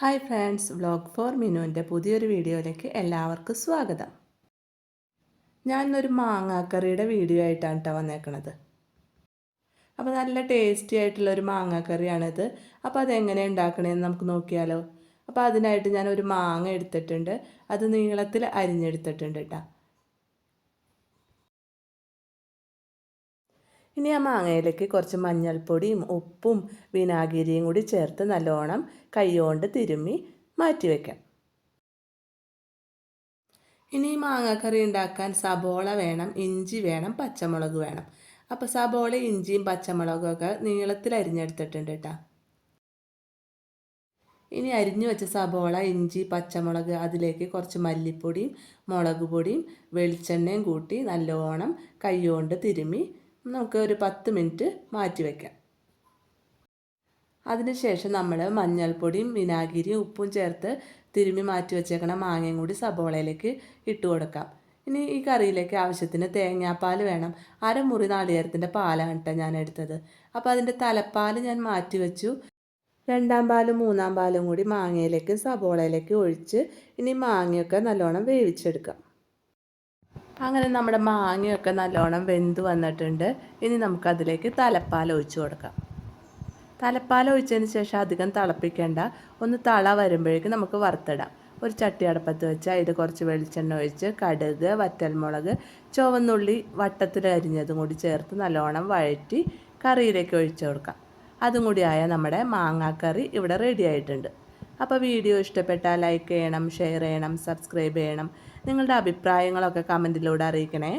Hi friends vlog for മിനുവിന്റെ പുതിയൊരു വീഡിയോയിലേക്ക് എല്ലാവർക്കും സ്വാഗതം. ഞാനൊരു മാങ്ങാക്കറിയുടെ വീഡിയോ ആയിട്ടാണ് കേട്ടോ വന്നേക്കണത്. അപ്പോൾ നല്ല ടേസ്റ്റി ആയിട്ടുള്ള ഒരു മാങ്ങാക്കറിയാണിത്. അപ്പോൾ അതെങ്ങനെ ഉണ്ടാക്കണമെന്ന് നമുക്ക് നോക്കിയാലോ. അപ്പോൾ അതിനായിട്ട് ഞാൻ ഒരു മാങ്ങ എടുത്തിട്ടുണ്ട്. അത് നീളത്തിൽ അരിഞ്ഞെടുത്തിട്ടുണ്ട് കേട്ടോ. ഇനി ആ മാങ്ങയിലേക്ക് കുറച്ച് മഞ്ഞൾപ്പൊടിയും ഉപ്പും വിനാഗിരിയും കൂടി ചേർത്ത് നല്ലോണം കൈകൊണ്ട് തിരുമ്മി മാറ്റി വയ്ക്കാം ഇനി മാങ്ങാക്കറി ഉണ്ടാക്കാൻ സബോള വേണം ഇഞ്ചി വേണം പച്ചമുളക് വേണം. അപ്പോൾ സബോള ഇഞ്ചിയും പച്ചമുളകും ഒക്കെ നീളത്തിൽ അരിഞ്ഞെടുത്തിട്ടുണ്ട് കേട്ടോ ഇനി അരിഞ്ഞു വെച്ച സബോള ഇഞ്ചി പച്ചമുളക് അതിലേക്ക് കുറച്ച് മല്ലിപ്പൊടിയും മുളക് പൊടിയും വെളിച്ചെണ്ണയും കൂട്ടി നല്ലോണം കൈകൊണ്ട് തിരുമ്മി നമുക്ക് ഒരു പത്ത് മിനിറ്റ് മാറ്റി വയ്ക്കാം അതിനുശേഷം നമ്മൾ മഞ്ഞൾപ്പൊടിയും വിനാഗിരിയും ഉപ്പും ചേർത്ത് തിരുമ്മി മാറ്റി വെച്ചേക്കണ മാങ്ങയും കൂടി സബോളയിലേക്ക് ഇട്ട് കൊടുക്കാം. ഇനി ഈ കറിയിലേക്ക് ആവശ്യത്തിന് തേങ്ങാപ്പാൽ വേണം. അരമുറി നാളികേരത്തിന്റെ പാലാണ് കേട്ടോ ഞാൻ എടുത്തത്. അപ്പോൾ അതിന്റെ തലപ്പാൽ ഞാൻ മാറ്റി വെച്ചു. രണ്ടാം പാലും മൂന്നാം പാലും കൂടി മാങ്ങയിലേക്ക് സബോളയിലേക്ക് ഒഴിച്ച് ഇനി മാങ്ങയൊക്കെ നല്ലോണം വേവിച്ചെടുക്കാം. അങ്ങനെ നമ്മുടെ മാങ്ങയൊക്കെ നല്ലോണം വെന്ത് വന്നിട്ടുണ്ട്. ഇനി നമുക്കതിലേക്ക് തലപ്പാൽ ഒഴിച്ചു കൊടുക്കാം. തലപ്പാൽ ഒഴിച്ചതിന് ശേഷം അധികം തിളപ്പിക്കേണ്ട. ഒന്ന് തള വരുമ്പോഴേക്കും നമുക്ക് വറുത്തിടാം. ഒരു ചട്ടി അടപ്പത്ത് വെച്ച് അതിൽ കുറച്ച് വെളിച്ചെണ്ണ ഒഴിച്ച് കടുക് വറ്റൽമുളക് ചുവന്നുള്ളി വട്ടത്തിൽ അരിഞ്ഞതും കൂടി ചേർത്ത് നല്ലോണം വഴറ്റി കറിയിലേക്ക് ഒഴിച്ചു കൊടുക്കാം. അതും കൂടി ആയ നമ്മുടെ മാങ്ങാക്കറി ഇവിടെ റെഡി ആയിട്ടുണ്ട്. അപ്പോൾ വീഡിയോ ഇഷ്ടപ്പെട്ടാൽ ലൈക്ക് ചെയ്യണം ഷെയർ ചെയ്യണം സബ്സ്ക്രൈബ് ചെയ്യണം. നിങ്ങളുടെ അഭിപ്രായങ്ങളൊക്കെ കമന്റിലൂടെ അറിയിക്കണേ.